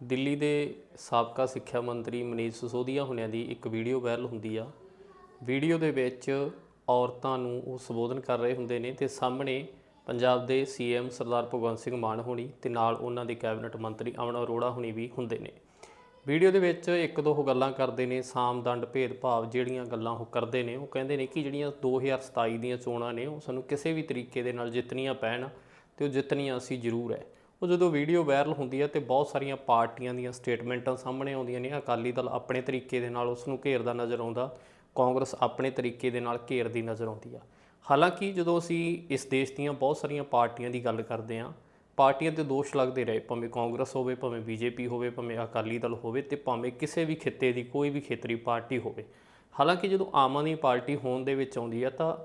ਦਿੱਲੀ ਦੇ ਸਾਬਕਾ ਸਿੱਖਿਆ ਮੰਤਰੀ ਮਨੀਸ਼ ਸਿਸੋਦੀਆ ਹੁਣਿਆਂ ਦੀ ਇੱਕ ਵੀਡੀਓ ਵਾਇਰਲ ਹੁੰਦੀ ਆ। ਵੀਡੀਓ ਦੇ ਵਿੱਚ ਔਰਤਾਂ ਨੂੰ ਉਹ ਸੰਬੋਧਨ ਕਰ ਰਹੇ ਹੁੰਦੇ ਨੇ ਤੇ ਸਾਹਮਣੇ ਪੰਜਾਬ ਦੇ ਸੀਐਮ ਸਰਦਾਰ ਭਗਵੰਤ ਸਿੰਘ ਮਾਨ ਹੋਣੀ ਤੇ ਨਾਲ ਉਹਨਾਂ ਦੇ ਕੈਬਨਿਟ ਮੰਤਰੀ ਅਮਨ ਅਰੋੜਾ ਹੋਣੀ ਵੀ ਹੁੰਦੇ ਨੇ। ਵੀਡੀਓ ਦੇ ਵਿੱਚ ਇੱਕ ਦੋ ਉਹ ਗੱਲਾਂ ਕਰਦੇ ਨੇ ਸਾਮਦੰਡ ਭੇਦਭਾਵ ਜਿਹੜੀਆਂ ਗੱਲਾਂ ਉਹ ਕਰਦੇ ਨੇ, ਉਹ ਕਹਿੰਦੇ ਨੇ ਕਿ ਜਿਹੜੀਆਂ 2027 ਦੀਆਂ ਚੋਣਾਂ ਨੇ ਉਹ ਸਾਨੂੰ ਕਿਸੇ ਵੀ ਤਰੀਕੇ ਦੇ ਨਾਲ ਜਿੱਤਣੀਆਂ ਪੈਣ ਤੇ ਉਹ ਜਿੱਤਣੀਆਂ ਅਸੀਂ ਜ਼ਰੂਰ ਹੈ ਉਹ ਜਦੋਂ ਵੀਡੀਓ ਵਾਇਰਲ ਹੁੰਦੀ ਹੈ ਤੇ ਬਹੁਤ ਸਾਰੀਆਂ ਪਾਰਟੀਆਂ ਦੀਆਂ ਸਟੇਟਮੈਂਟਾਂ ਸਾਹਮਣੇ ਆਉਂਦੀਆਂ ਨੇ, ਅਕਾਲੀ ਦਲ ਆਪਣੇ ਤਰੀਕੇ ਦੇ ਨਾਲ ਉਸ ਨੂੰ ਘੇਰਦਾ ਨਜ਼ਰ ਆਉਂਦਾ, ਕਾਂਗਰਸ ਆਪਣੇ ਤਰੀਕੇ ਦੇ ਨਾਲ ਘੇਰਦੀ ਨਜ਼ਰ ਆਉਂਦੀ ਆ। ਹਾਲਾਂਕਿ ਜਦੋਂ ਅਸੀਂ ਇਸ ਦੇਸ਼ ਦੀਆਂ ਬਹੁਤ ਸਾਰੀਆਂ ਪਾਰਟੀਆਂ ਦੀ ਗੱਲ ਕਰਦੇ ਹਾਂ, ਪਾਰਟੀਆਂ ਤੇ ਦੋਸ਼ ਲੱਗਦੇ ਰਹੇ, ਭਾਵੇਂ ਕਾਂਗਰਸ ਹੋਵੇ, ਭਾਵੇਂ ਬੀਜੇਪੀ ਹੋਵੇ, ਭਾਵੇਂ ਅਕਾਲੀ ਦਲ ਹੋਵੇ ਤੇ ਭਾਵੇਂ ਕਿਸੇ ਵੀ ਖਿੱਤੇ ਦੀ ਕੋਈ ਵੀ ਖੇਤਰੀ ਪਾਰਟੀ ਹੋਵੇ। ਹਾਲਾਂਕਿ ਜਦੋਂ ਆਮ ਆਦਮੀ ਪਾਰਟੀ ਹੋਣ ਦੇ ਵਿੱਚ ਆਉਂਦੀ ਆ ਤਾਂ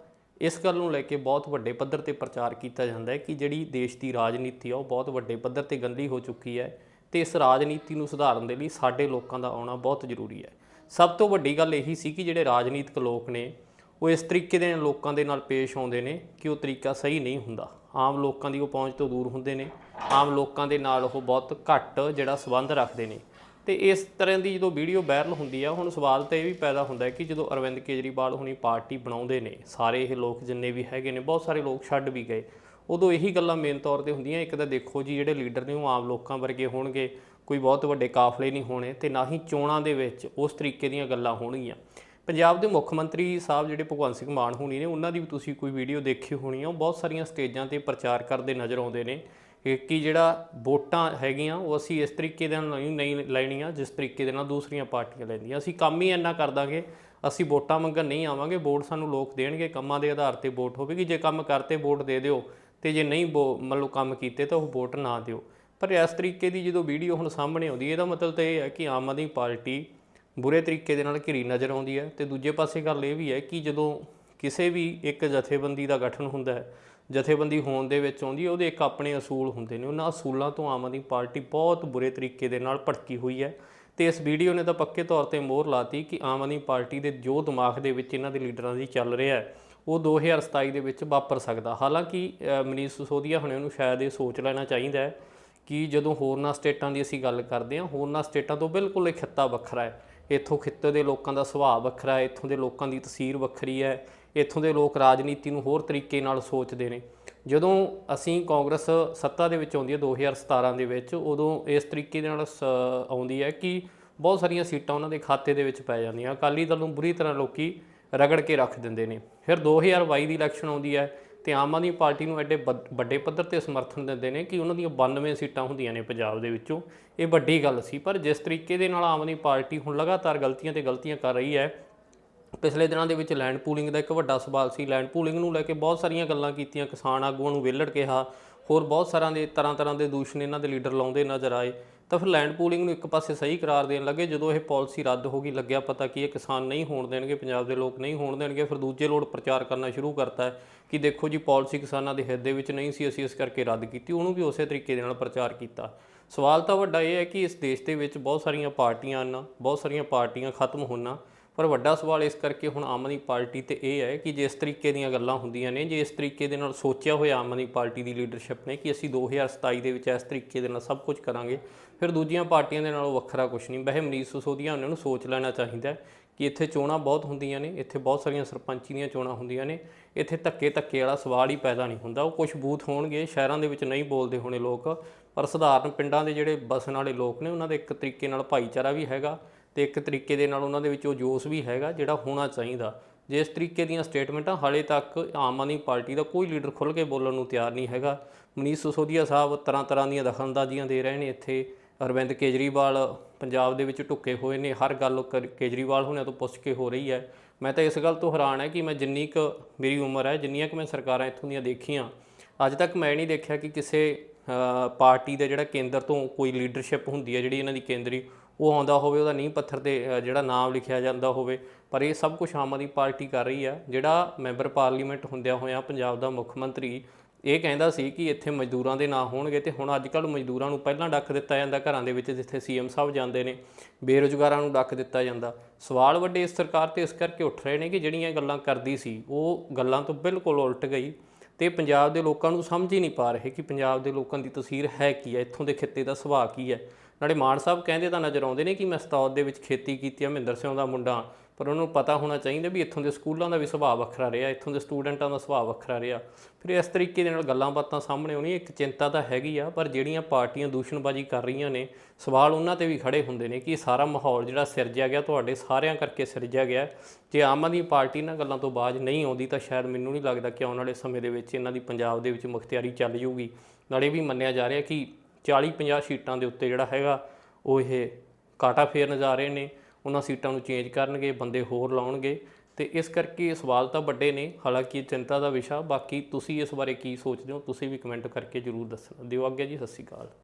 ਇਸ ਗੱਲ ਨੂੰ ਲੈ ਕੇ ਬਹੁਤ ਵੱਡੇ ਪੱਧਰ ਤੇ ਪ੍ਰਚਾਰ ਕੀਤਾ ਜਾਂਦਾ ਹੈ ਕਿ ਜਿਹੜੀ ਦੇਸ਼ ਦੀ ਰਾਜਨੀਤੀ ਆ ਉਹ ਬਹੁਤ ਵੱਡੇ ਪੱਧਰ ਤੇ ਗੰਦੀ ਹੋ ਚੁੱਕੀ ਹੈ ਤੇ ਇਸ ਰਾਜਨੀਤੀ ਨੂੰ ਸੁਧਾਰਨ ਦੇ ਲਈ ਸਾਡੇ ਲੋਕਾਂ ਦਾ ਆਉਣਾ ਬਹੁਤ ਜ਼ਰੂਰੀ ਹੈ। ਸਭ ਤੋਂ ਵੱਡੀ ਗੱਲ ਇਹੀ ਸੀ ਕਿ ਜਿਹੜੇ ਰਾਜਨੀਤਿਕ ਲੋਕ ਨੇ, ਉਹ ਇਸ ਤਰੀਕੇ ਦੇ ਲੋਕਾਂ ਦੇ ਨਾਲ ਪੇਸ਼ ਆਉਂਦੇ ਨੇ ਕਿ ਉਹ ਤਰੀਕਾ ਸਹੀ ਨਹੀਂ ਹੁੰਦਾ। ਆਮ ਲੋਕਾਂ ਦੀ ਉਹ ਪਹੁੰਚ ਤੋਂ ਦੂਰ ਹੁੰਦੇ ਨੇ, ਆਮ ਲੋਕਾਂ ਦੇ ਨਾਲ ਉਹ ਬਹੁਤ ਘੱਟ ਜਿਹੜਾ ਸਬੰਧ ਰੱਖਦੇ ਨੇ। ਤੇ ਇਸ ਤਰ੍ਹਾਂ ਦੀ ਜਦੋਂ ਵੀਡੀਓ ਵਾਇਰਲ ਹੁੰਦੀ ਆ, ਹੁਣ ਸਵਾਲ ਤਾਂ ਇਹ ਵੀ ਪੈਦਾ ਹੁੰਦਾ ਹੈ ਕਿ ਜਦੋਂ ਅਰਵਿੰਦ ਕੇਜਰੀਵਾਲ ਹੁਣੀ ਪਾਰਟੀ ਬਣਾਉਂਦੇ ਨੇ, ਸਾਰੇ ਇਹ ਲੋਕ ਜਿੰਨੇ ਵੀ ਹੈਗੇ ਨੇ, ਬਹੁਤ ਸਾਰੇ ਲੋਕ ਛੱਡ ਵੀ ਗਏ। ਉਦੋਂ ਇਹੀ ਗੱਲਾਂ ਮੇਨ ਤੌਰ ਤੇ ਹੁੰਦੀਆਂ, ਇੱਕ ਤਾਂ ਦੇਖੋ ਜੀ ਜਿਹੜੇ ਲੀਡਰ ਨੇ ਉਹ ਆਮ ਲੋਕਾਂ ਵਰਗੇ ਹੋਣਗੇ, ਕੋਈ ਬਹੁਤ ਵੱਡੇ ਕਾਫਲੇ ਨਹੀਂ ਹੋਣੇ ਤੇ ਨਾ ਹੀ ਚੋਣਾਂ ਦੇ ਵਿੱਚ ਉਸ ਤਰੀਕੇ ਦੀਆਂ ਗੱਲਾਂ ਹੋਣਗੀਆਂ। ਪੰਜਾਬ ਦੇ ਮੁੱਖ ਮੰਤਰੀ ਸਾਹਿਬ ਜਿਹੜੇ ਭਗਵੰਤ ਸਿੰਘ ਮਾਨ ਹੋਣੀ ਨੇ, ਉਹਨਾਂ ਦੀ ਵੀ ਤੁਸੀਂ ਕੋਈ ਵੀਡੀਓ ਦੇਖੀ ਹੋਣੀ ਆ, ਉਹ ਬਹੁਤ ਸਾਰੀਆਂ ਸਟੇਜਾਂ ਤੇ ਪ੍ਰਚਾਰ ਕਰਦੇ ਨਜ਼ਰ ਆਉਂਦੇ ਨੇ। ਕਿ ਕਿ ਜਿਹੜਾ ਵੋਟਾਂ ਹੈਗੀਆਂ, ਉਹ ਅਸੀਂ ਇਸ ਤਰੀਕੇ ਦੇ ਨਾਲ ਨਹੀਂ ਲੈਣੀਆਂ, ਜਿਸ ਤਰੀਕੇ ਦੇ ਨਾਲ ਦੂਸਰੀਆਂ ਪਾਰਟੀਆਂ ਲੈਂਦੀਆਂ ਅਸੀਂ ਕੰਮ ਹੀ ਇੰਨਾ ਕਰ ਦਾਂਗੇ, ਅਸੀਂ ਵੋਟਾਂ ਮੰਗਣ ਨਹੀਂ ਆਵਾਂਗੇ, ਵੋਟ ਸਾਨੂੰ ਲੋਕ ਦੇਣਗੇ, ਕੰਮਾਂ ਦੇ ਆਧਾਰ ਤੇ ਵੋਟ ਹੋਵੇਗੀ। ਜੇ ਕੰਮ ਕਰਤੇ ਵੋਟ ਦੇ ਦਿਓ, ਤੇ ਜੇ ਨਹੀਂ ਵੋ- ਮੰਨ ਲਓ ਕੰਮ ਕੀਤੇ, ਤਾਂ ਉਹ ਵੋਟ ਨਾ ਦਿਓ। ਪਰ ਇਸ ਤਰੀਕੇ ਦੀ ਜਦੋਂ ਵੀਡੀਓ ਹੁਣ ਸਾਹਮਣੇ ਆਉਂਦੀ ਹੈ, ਇਹਦਾ ਮਤਲਬ ਤਾਂ ਇਹ ਹੈ ਕਿ ਆਮ ਆਦਮੀ ਪਾਰਟੀ ਬੁਰੇ ਤਰੀਕੇ ਦੇ ਨਾਲ ਘਿਰੀ ਨਜ਼ਰ ਆਉਂਦੀ ਹੈ। ਤੇ ਦੂਜੇ ਪਾਸੇ ਗੱਲ ਇਹ ਵੀ ਹੈ ਕਿ ਜਦੋਂ ਕਿਸੇ ਵੀ ਇੱਕ ਜਥੇਬੰਦੀ ਦਾ ਗਠਨ ਹੁੰਦਾ ਹੈ, ਜਥੇਬੰਦੀ ਹੋਣ ਦੇ ਵਿੱਚ ਆਉਂਦੀ ਉਹਦੇ ਇੱਕ ਆਪਣੇ ਅਸੂਲ ਹੁੰਦੇ ਨੇ। ਉਹਨਾਂ ਅਸੂਲਾਂ ਤੋਂ ਆਮ ਆਦਮੀ ਪਾਰਟੀ ਬਹੁਤ ਬੁਰੇ ਤਰੀਕੇ ਦੇ ਨਾਲ ਭਟਕੀ ਹੋਈ ਹੈ ਤੇ ਇਸ ਵੀਡੀਓ ਨੇ ਤਾਂ ਪੱਕੇ ਤੌਰ ਤੇ ਮੋਹਰ ਲਾਤੀ ਕਿ ਆਮ ਆਦਮੀ ਪਾਰਟੀ ਦੇ ਜੋ ਦਿਮਾਗ ਦੇ ਵਿੱਚ ਇਹਨਾਂ ਦੇ ਲੀਡਰਾਂ ਦੀ ਚੱਲ ਰਿਹਾ ਹੈ, ਉਹ 2027 ਦੇ ਵਿੱਚ ਵਾਪਰ ਸਕਦਾ। ਹਾਲਾਂਕਿ ਮਨੀਸ਼ ਸਿਸੋਦੀਆ ਹੁਣੇ ਨੂੰ ਸ਼ਾਇਦ ਇਹ ਸੋਚ ਲੈਣਾ ਚਾਹੀਦਾ ਹੈ ਕਿ ਜਦੋਂ ਹੋਰਨਾਂ ਸਟੇਟਾਂ ਦੀ ਅਸੀਂ ਗੱਲ ਕਰਦੇ ਹਾਂ, ਹੋਰਨਾਂ ਸਟੇਟਾਂ ਤੋਂ ਬਿਲਕੁਲ ਇਹ ਖਿੱਤਾ ਵੱਖਰਾ ਹੈ। ਇੱਥੋਂ ਖਿੱਤੇ ਦੇ ਲੋਕਾਂ ਦਾ ਸੁਭਾਅ ਵੱਖਰਾ ਹੈ, ਇੱਥੋਂ ਦੇ ਲੋਕਾਂ ਦੀ ਤਸਵੀਰ ਵੱਖਰੀ ਹੈ ਇੱਥੋਂ ਦੇ ਲੋਕ ਰਾਜਨੀਤੀ ਨੂੰ ਹੋਰ ਤਰੀਕੇ ਨਾਲ ਸੋਚਦੇ ਨੇ। ਜਦੋਂ ਅਸੀਂ ਕਾਂਗਰਸ ਸੱਤਾ ਦੇ ਵਿੱਚ ਆਉਂਦੀ ਹੈ 2017 ਦੇ ਵਿੱਚ, ਉਦੋਂ ਇਸ ਤਰੀਕੇ ਦੇ ਨਾਲ ਸ- ਆਉਂਦੀ ਹੈ ਕਿ ਬਹੁਤ ਸਾਰੀਆਂ ਸੀਟਾਂ ਉਹਨਾਂ ਦੇ ਖਾਤੇ ਦੇ ਵਿੱਚ ਪੈ ਜਾਂਦੀਆਂ। ਅਕਾਲੀ ਦਲ ਨੂੰ ਬੁਰੀ ਤਰ੍ਹਾਂ ਲੋਕੀ ਰਗੜ ਕੇ ਰੱਖ ਦਿੰਦੇ ਨੇ। ਫਿਰ 2022 ਦੀ ਇਲੈਕਸ਼ਨ ਆਉਂਦੀ ਹੈ ਤੇ ਆਮ ਆਦਮੀ ਪਾਰਟੀ ਨੂੰ ਐਡੇ ਵੱਡ- ਵੱਡੇ ਪੱਧਰ ਤੇ ਸਮਰਥਨ ਦਿੰਦੇ ਨੇ ਕਿ ਉਹਨਾਂ ਦੀਆਂ 92 ਸੀਟਾਂ ਹੁੰਦੀਆਂ ਨੇ ਪੰਜਾਬ ਦੇ ਵਿੱਚੋਂ। ਇਹ ਵੱਡੀ ਗੱਲ ਸੀ, ਪਰ ਜਿਸ ਤਰੀਕੇ ਦੇ ਨਾਲ ਆਮ ਆਦਮੀ ਪਾਰਟੀ ਹੁਣ ਲਗਾਤਾਰ ਗਲਤੀਆਂ ਤੇ ਗਲਤੀਆਂ ਕਰ ਰਹੀ ਹੈ ਪਿਛਲੇ ਦਿਨਾਂ ਦੇ ਵਿੱਚ ਲੈਂਡ ਪੂਲਿੰਗ ਦਾ ਇੱਕ ਵੱਡਾ ਸਵਾਲ ਸੀ। ਲੈਂਡ ਪੂਲਿੰਗ ਨੂੰ ਲੈ ਕੇ ਬਹੁਤ ਸਾਰੀਆਂ ਗੱਲਾਂ ਕੀਤੀਆਂ। ਕਿਸਾਨ ਆਗੂਆਂ ਨੂੰ ਵਿਹਲੜ ਕਿਹਾ। ਹੋਰ ਬਹੁਤ ਸਾਰਿਆਂ ਦੇ ਤਰ੍ਹਾਂ ਤਰ੍ਹਾਂ ਦੇ ਦੂਸ਼ਣ ਇਹਨਾਂ ਦੇ ਲੀਡਰ ਲਾਉਂਦੇ ਨਜ਼ਰ ਆਏ। ਤਾਂ ਫਿਰ ਲੈਂਡ ਪੂਲਿੰਗ ਨੂੰ ਇੱਕ ਪਾਸੇ ਸਹੀ ਕਰਾਰ ਦੇਣ ਲੱਗੇ। ਜਦੋਂ ਇਹ ਪਾਲਿਸੀ ਰੱਦ ਹੋ ਗਈ, ਲੱਗਿਆ ਪਤਾ ਕਿ ਇਹ ਕਿਸਾਨ ਨਹੀਂ ਹੋਣ ਦੇਣਗੇ, ਪੰਜਾਬ ਦੇ ਲੋਕ ਨਹੀਂ ਹੋਣ ਦੇਣਗੇ। ਫਿਰ ਦੂਜੇ ਲੋੜ ਪ੍ਰਚਾਰ ਕਰਨਾ ਸ਼ੁਰੂ ਕਰਤਾ ਹੈ ਕਿ ਦੇਖੋ ਜੀ ਪਾਲਿਸੀ ਕਿਸਾਨਾਂ ਦੇ ਹਿੱਤ ਦੇ ਵਿੱਚ ਨਹੀਂ ਸੀ। ਅਸੀਂ ਇਸ ਕਰਕੇ ਰੱਦ ਕੀਤੀ। ਉਹਨੂੰ ਵੀ ਉਸੇ ਤਰੀਕੇ ਦੇ ਨਾਲ ਪ੍ਰਚਾਰ ਕੀਤਾ। ਸਵਾਲ ਤਾਂ ਵੱਡਾ ਇਹ ਹੈ ਕਿ ਇਸ ਦੇਸ਼ ਦੇ ਵਿੱਚ ਬਹੁਤ ਸਾਰੀਆਂ ਪਾਰਟੀਆਂ ਹਨ, ਬਹੁਤ ਸਾਰੀਆਂ ਪਾਰਟੀਆਂ ਖਤਮ ਹੋਣਾ ਪਰ ਵੱਡਾ ਸਵਾਲ ਇਸ ਕਰਕੇ ਹੁਣ ਆਮ ਆਦਮੀ ਪਾਰਟੀ ਤੇ ਇਹ ਹੈ ਕਿ ਜਿਸ ਤਰੀਕੇ ਦੀਆਂ ਗੱਲਾਂ ਹੁੰਦੀਆਂ ਨੇ, ਜੇ ਇਸ ਤਰੀਕੇ ਦੇ ਨਾਲ ਸੋਚਿਆ ਹੋਇਆ ਆਮ ਆਦਮੀ ਪਾਰਟੀ ਦੀ ਲੀਡਰਸ਼ਿਪ ਨੇ ਕਿ ਅਸੀਂ 2027 ਦੇ ਵਿੱਚ ਇਸ ਤਰੀਕੇ ਦੇ ਨਾਲ ਸਭ ਕੁਝ ਕਰਾਂਗੇ, ਫਿਰ ਦੂਜੀਆਂ ਪਾਰਟੀਆਂ ਦੇ ਨਾਲੋਂ ਵੱਖਰਾ ਕੁਝ ਨਹੀਂ। ਵੈਸੇ ਮਨੀਸ਼ ਸਿਸੋਦੀਆ, ਉਹਨਾਂ ਨੂੰ ਸੋਚ ਲੈਣਾ ਚਾਹੀਦਾ ਕਿ ਇੱਥੇ ਚੋਣਾਂ ਬਹੁਤ ਹੁੰਦੀਆਂ ਨੇ, ਇੱਥੇ ਬਹੁਤ ਸਾਰੀਆਂ ਸਰਪੰਚੀ ਦੀਆਂ ਚੋਣਾਂ ਹੁੰਦੀਆਂ ਨੇ, ਇੱਥੇ ਧੱਕੇ ਧੱਕੇ ਵਾਲਾ ਸਵਾਲ ਹੀ ਪੈਦਾ ਨਹੀਂ ਹੁੰਦਾ। ਉਹ ਕੁਝ ਬੂਥ ਹੋਣਗੇ, ਸ਼ਹਿਰਾਂ ਦੇ ਵਿੱਚ ਨਹੀਂ ਬੋਲਦੇ ਹੋਣੇ ਲੋਕ, ਪਰ ਸਧਾਰਨ ਪਿੰਡਾਂ ਦੇ ਜਿਹੜੇ ਬਸਣ ਵਾਲੇ ਲੋਕ ਨੇ, ਉਹਨਾਂ ਦੇ ਇੱਕ ਤਰੀਕੇ ਨਾਲ ਭਾਈਚਾਰਾ ਵੀ ਹੈਗਾ। ਤੇ ਇੱਕ ਤਰੀਕੇ ਦੇ ਨਾਲ ਉਹਨਾਂ ਦੇ ਵਿੱਚ ਉਹ ਜੋਸ਼ ਵੀ ਹੈਗਾ ਜਿਹੜਾ ਹੋਣਾ ਚਾਹੀਦਾ। ਜਿਸ ਤਰੀਕੇ ਦੀਆਂ ਸਟੇਟਮੈਂਟਾਂ ਹਾਲੇ ਤੱਕ ਆਮ ਆਦਮੀ ਪਾਰਟੀ ਦਾ ਕੋਈ ਲੀਡਰ ਖੁੱਲ੍ਹ ਕੇ ਬੋਲਣ ਨੂੰ ਤਿਆਰ ਨਹੀਂ ਹੈਗਾ। ਮਨੀਸ਼ ਸਿਸੋਦੀਆ ਸਾਹਿਬ ਤਰ੍ਹਾਂ ਤਰ੍ਹਾਂ ਦੀਆਂ ਦਖਲਅੰਦਾਜ਼ੀਆਂ ਦੇ ਰਹੇ ਨੇ ਇੱਥੇ। ਅਰਵਿੰਦ ਕੇਜਰੀਵਾਲ ਪੰਜਾਬ ਦੇ ਵਿੱਚ ਢੁੱਕੇ ਹੋਏ ਨੇ। ਹਰ ਗੱਲ ਕਰ- ਕੇਜਰੀਵਾਲ ਹੁਣਾਂ ਤੋਂ ਪੁੱਛ ਕੇ ਹੋ ਰਹੀ ਹੈ। ਮੈਂ ਤਾਂ ਇਸ ਗੱਲ ਤੋਂ ਹੈਰਾਨ ਹੈ ਕਿ ਮੈਂ ਜਿੰਨੀ ਕੁ ਮੇਰੀ ਉਮਰ ਹੈ, ਜਿੰਨੀਆਂ ਕੁ ਮੈਂ ਸਰਕਾਰਾਂ ਇੱਥੋਂ ਦੀਆਂ ਦੇਖੀਆਂ, ਅੱਜ ਤੱਕ ਮੈਂ ਨਹੀਂ ਦੇਖਿਆ ਕਿ ਕਿਸੇ ਪਾਰਟੀ ਦਾ ਜਿਹੜਾ ਕੇਂਦਰ ਤੋਂ ਕੋਈ ਲੀਡਰਸ਼ਿਪ ਹੁੰਦੀ ਹੈ, ਜਿਹੜੀ ਇਹਨਾਂ ਦੀ ਕੇਂਦਰੀ ਉਹ ਆਉਂਦਾ ਹੋਵੇ, ਉਹਦਾ ਨੀਂਹ ਪੱਥਰ ਤੇ ਜਿਹੜਾ ਨਾਮ ਲਿਖਿਆ ਜਾਂਦਾ ਹੋਵੇ, ਪਰ ਇਹ ਸਭ ਕੁਝ ਆਮ ਆਦਮੀ ਪਾਰਟੀ ਕਰ ਰਹੀ ਆ। ਜਿਹੜਾ ਮੈਂਬਰ ਪਾਰਲੀਮੈਂਟ ਹੁੰਦਿਆਂ ਹੋਇਆਂ ਪੰਜਾਬ ਦਾ ਮੁੱਖ ਮੰਤਰੀ ਇਹ ਕਹਿੰਦਾ ਸੀ ਕਿ ਇੱਥੇ ਮਜ਼ਦੂਰਾਂ ਦੇ ਨਾਂ ਹੋਣਗੇ ਤੇ ਹੁਣ ਅੱਜ ਕੱਲ ਮਜ਼ਦੂਰਾਂ ਨੂੰ ਪਹਿਲਾਂ ਡੱਕ ਦਿੱਤਾ ਜਾਂਦਾ ਘਰਾਂ ਦੇ ਵਿੱਚ, ਜਿੱਥੇ ਸੀਐਮ ਸਾਹਿਬ ਜਾਂਦੇ ਨੇ। ਬੇਰੁਜ਼ਗਾਰਾਂ ਨੂੰ ਡੱਕ ਦਿੱਤਾ ਜਾਂਦਾ। ਸਵਾਲ ਵੱਡੇ ਇਸ ਸਰਕਾਰ ਤੇ ਇਸ ਕਰਕੇ ਉੱਠ ਰਹੇ ਨੇ ਕਿ ਜਿਹੜੀਆਂ ਗੱਲਾਂ ਕਰਦੀ ਸੀ, ਉਹ ਗੱਲਾਂ ਤੋਂ ਬਿਲਕੁਲ ਉਲਟ ਗਈ ਤੇ ਪੰਜਾਬ ਦੇ ਲੋਕਾਂ ਨੂੰ ਸਮਝ ਹੀ ਨਹੀਂ ਪਾ ਰਹੇ ਕਿ ਪੰਜਾਬ ਦੇ ਲੋਕਾਂ ਦੀ ਤਸਵੀਰ ਹੈ ਕੀ ਹੈ ਇੱਥੋਂ ਦੇ ਖਿੱਤੇ ਦਾ ਸੁਭਾਅ ਕੀ ਹੈ ਨਾਲੇ ਮਾਨ ਸਾਹਿਬ ਕਹਿੰਦੇ ਤਾਂ ਨਜ਼ਰ ਆਉਂਦੇ ਨੇ ਕਿ ਮੈਂ ਸਤੌਦ ਦੇ ਵਿੱਚ ਖੇਤੀ ਕੀਤੀ ਆ ਮਹਿੰਦਰ ਸਿੰਘ ਦਾ ਮੁੰਡਾ, ਪਰ ਉਹਨਾਂ ਨੂੰ ਪਤਾ ਹੋਣਾ ਚਾਹੀਦਾ ਵੀ ਇੱਥੋਂ ਦੇ ਸਕੂਲਾਂ ਦਾ ਵੀ ਸੁਭਾਅ ਵੱਖਰਾ ਰਿਹਾ, ਇੱਥੋਂ ਦੇ ਸਟੂਡੈਂਟਾਂ ਦਾ ਸੁਭਾਅ ਵੱਖਰਾ ਰਿਹਾ। ਫਿਰ ਇਸ ਤਰੀਕੇ ਦੇ ਨਾਲ ਗੱਲਾਂ ਬਾਤਾਂ ਸਾਹਮਣੇ ਆਉਣੀ ਇੱਕ ਚਿੰਤਾ ਤਾਂ ਹੈਗੀ ਆ, ਪਰ ਜਿਹੜੀਆਂ ਪਾਰਟੀਆਂ ਦੂਸ਼ਣਬਾਜ਼ੀ ਕਰ ਰਹੀਆਂ ਨੇ, ਸਵਾਲ ਉਹਨਾਂ ਤੇ ਵੀ ਖੜੇ ਹੁੰਦੇ ਨੇ ਕਿ ਸਾਰਾ ਮਾਹੌਲ ਜਿਹੜਾ ਸਿਰਜਿਆ ਗਿਆ, ਤੁਹਾਡੇ ਸਾਰਿਆਂ ਕਰਕੇ ਸਿਰਜਿਆ ਗਿਆ। ਜੇ ਆਮ ਆਦਮੀ ਪਾਰਟੀ ਇਹਨਾਂ ਗੱਲਾਂ ਤੋਂ ਬਾਜ ਨਹੀਂ ਆਉਂਦੀ ਤਾਂ ਸ਼ਾਇਦ ਮੈਨੂੰ ਨਹੀਂ ਲੱਗਦਾ ਕਿ ਆਉਣ ਵਾਲੇ ਸਮੇਂ ਦੇ ਵਿੱਚ ਇਹਨਾਂ ਦੀ ਪੰਜਾਬ ਦੇ ਵਿੱਚ ਮੁਖਤਿਆਰੀ ਚੱਲ ਜੂਗੀ। ਨਾਲੇ ਇਹ ਵੀ ਮੰਨਿਆ ਜਾ ਰਿਹਾ ਕਿ 40 50 ਸੀਟਾਂ ਦੇ ਉੱਤੇ ਜਿਹੜਾ ਹੈਗਾ, ਉਹ ਇਹ ਕਾਟਾ ਫੇਰਨ ਜਾ ਰਹੇ ਨੇ। ਉਹਨਾਂ ਸੀਟਾਂ ਨੂੰ ਚੇਂਜ ਕਰਨਗੇ, ਬੰਦੇ ਹੋਰ ਲਾਉਣਗੇ। ਤੇ ਇਸ ਕਰਕੇ ਇਹ ਸਵਾਲ ਤਾਂ ਵੱਡੇ ਨੇ, ਹਾਲਾਂਕਿ ਇਹ ਚਿੰਤਾ ਦਾ ਵਿਸ਼ਾ। ਬਾਕੀ ਤੁਸੀਂ ਇਸ ਬਾਰੇ ਕੀ ਸੋਚਦੇ ਹੋ, ਤੁਸੀਂ ਵੀ ਕਮੈਂਟ ਕਰਕੇ ਜਰੂਰ ਦੱਸਣਾ ਦਿਓ। ਅੱਗੇ ਜੀ, ਸਤਿ ਸ਼੍ਰੀ ਅਕਾਲ।